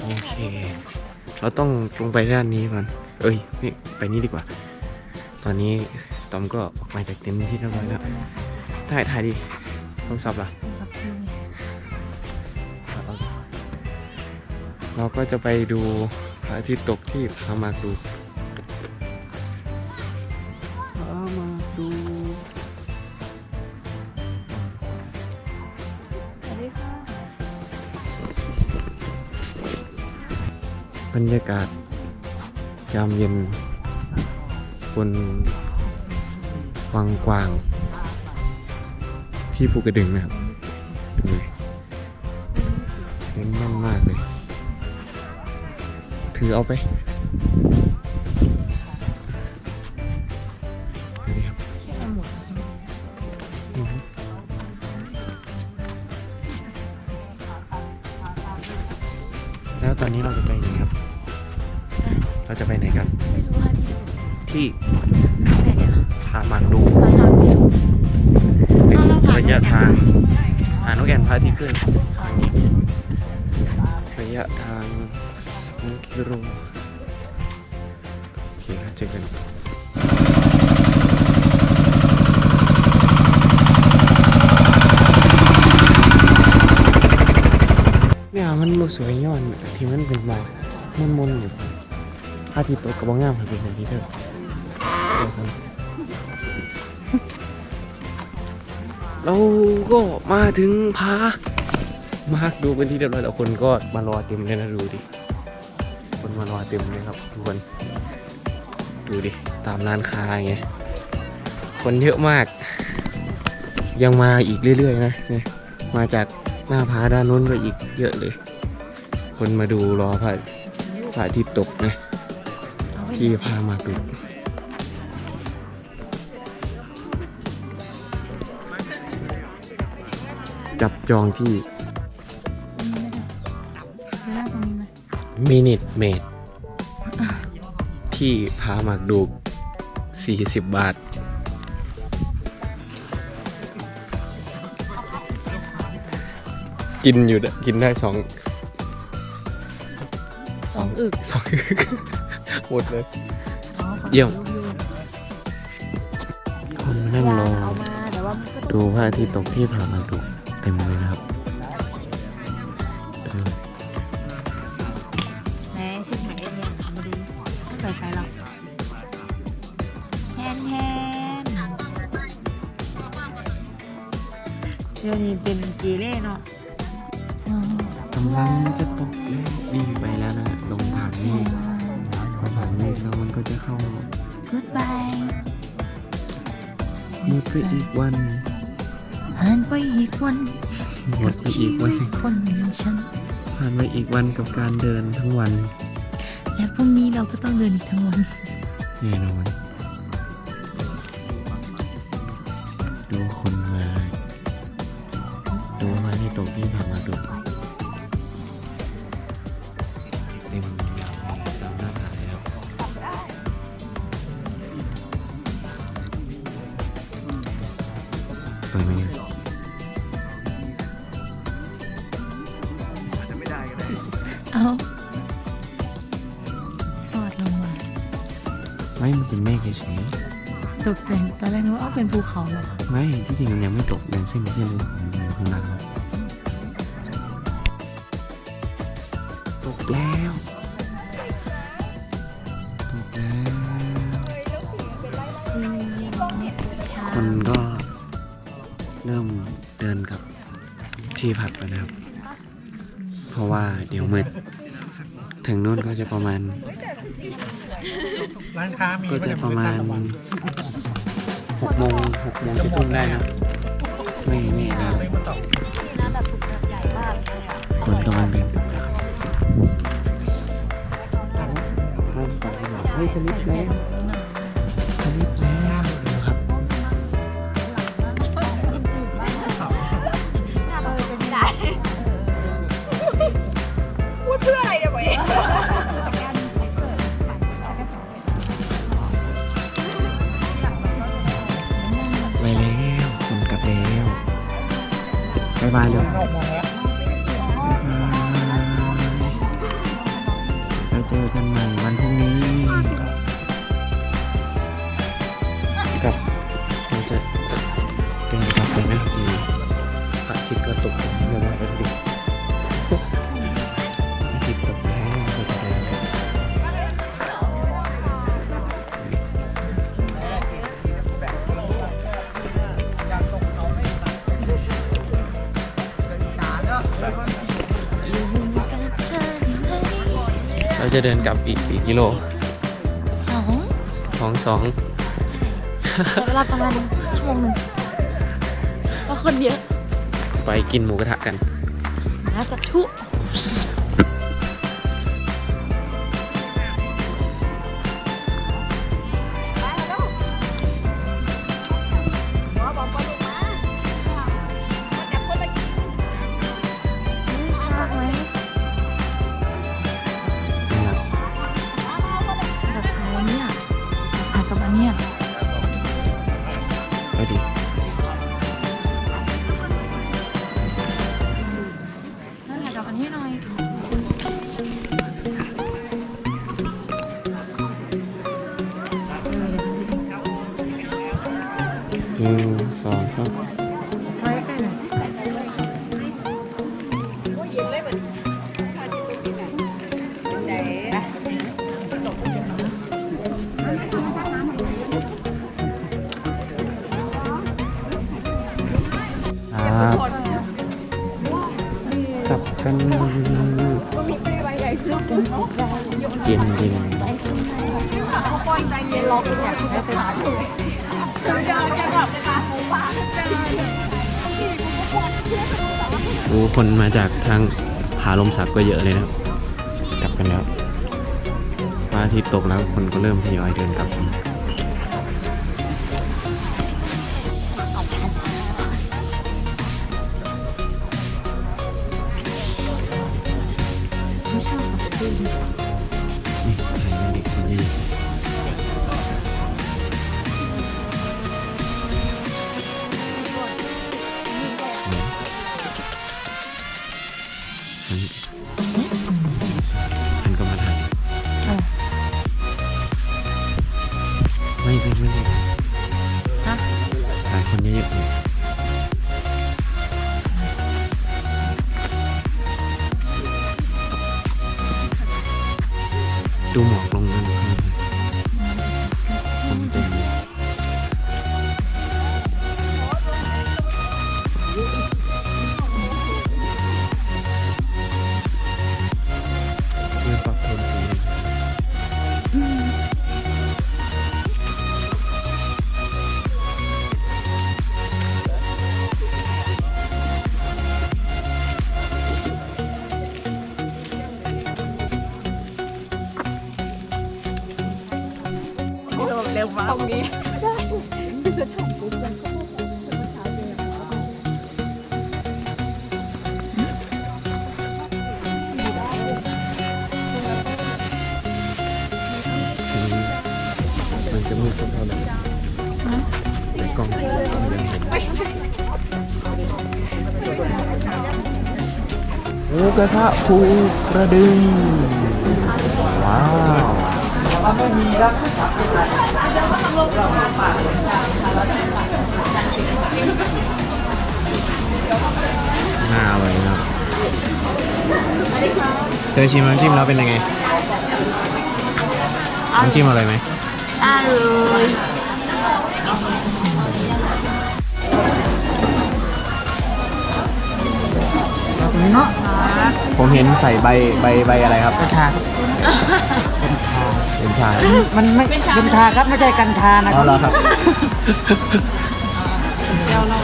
โอเค เราต้องตรงไปด้านนี้ก่อน เอ้ยนี่ไปนี่ดีกว่า ตอนนี้ตอมก็ออกมาจากเต็นท์ที่เรียบร้อยแล้วถ่ายถ่ายดิโทรศัพท์ล่ะเราก็จะไปดูพระอาทิตย์ตกที่พามาดู บรรยากาศยามเย็นบนวังกวาง ที่ภูกระดึงนะครับดูเลยเน้นแน่นมากเลย ถือเอาไปดูดิครับแล้วตอนนี้เราจะไปไหนครับ เราจะไปไหนกัน ไม่รู้ว่าที่ที่ไหนอะผาหมากดูมาทางเดียวเป็นเอาเราผ่านระยะนกแอ่นทางหานกแอ่นพระอาทิตย์ขึ้นทางนี้ระยะทาง2กิโลโอเคครับเจอกันเนี่ยมันบ่สวยย้อนที่มันเป็นหมอกมนๆอยู่ พระอาทิตย์ตกกระบองงามครับเป็นอย่างที่เธอเจอกันเราก็มาถึงพามาร์คดูเป็นที่เรียบร้อยแล้วคนก็มารอเต็มเลยนะดูดิคนมารอเต็มเลยครับทุกคนดูดิตามร้านค้าไงคนเยอะมาก ยังมาอีกเรื่อยๆนะเนี่ยมาจากหน้าผาด้านนู้นก็อีกเยอะเลย คนมาดูรอพระพระอาทิตย์ตกไง ที่พามาดูจับจองที่ไม่ได้ตรงนี้ไหมมินิทเมดที่พาหมากดูก40 บาท กินอยู่เด้อกินได้สองสองอึกสอง หมดเลยอ๋อขอเยี่ยมดูคนมานั่งรอเอามาแต่ว่ามันก็ต้องดูพระอาทิตย์ตกที่ผาหมากดูกเต็มเลยนะครับเออแหม่ชุดไหนเนี่ยมาดูใส่ไฟเราแทนแทนเดี๋ยวนี้เป็นจีเล่เนาะใช่กำลังจะตกแล้วนี่ไปแล้วนะลงผ่าน เมฆพอผ่านเมฆแล้วมันก็จะเข้ากูดบายหมดไปอีกวันผ่านไปอีกวันหมดไปอีกวันชีวิตคนอย่างฉันผ่านไปอีกวันกับการเดินทั้งวัน และพรุ่งนี้เราก็ต้องเดินอีกทั้งวันแน่นอนดูค ไม่มันเป็นเมฆเฉยตกใจตอนแรกนึกว่าเอาเป็นภูเขาเหรอๆไม่ที่จริงมันยังไม่ตกยังเส้นเส้นเลยของมันอยู่ข้างล่างครับตกแล้วตกแล้วคนก็เริ่มเดินกลับที่พักแล้วนะครับ เพราะว่าเดี๋ยวมืด ถึงนู่นก็จะประมาณ ร้านค้ามีก็จะประมาณหกโมงหกโมงจะทุ่มได้นะไม่แน่นะไม่มาตอบน้ำแบบถูกแบบใหญ่มากเลยอะคนกำลังเดินกลับแล้วครับเฮ้ยจะลิฟต์แล้ว วคนกลับแล้วายบายเร็วแล้วเจอกันใหม่วันพรุ่งนี้ กับ จะเดินกลับอีกกี่กิโลสองสองสองใช้เวลาประมาณชั่วโมงหนึ่งเพราะคนเยอะ ไปกินหมูกระทะกันหากระทุ นั่นแหละกับอันนี้หน่อย โอ้คนมาจากทางผาลมสักก็เยอะเลยนะจับกลับกันแล้วพระอาทิตย์ตกแล้วคนก็เริ่มทยอยเดินกลับ ดูหม คือมันจะมืดสักเท่าไหร่ในกล้องยังเห็นหมูกระทะภูกระดึง ว้าว น่าอร่อยนะครับเธอชิมน้ำจิ้มแล้วเป็นยังไงน้ำจิ้มอร่อยไหมอร่อยเนาะผมเห็นใส่ใบใบใบอะไรครับกัญชา เป็นชามันไม่กัญชาครับไม่ใช่กัญชานะคอ๋อรับ เหรอครับ เดี๋ยวเรา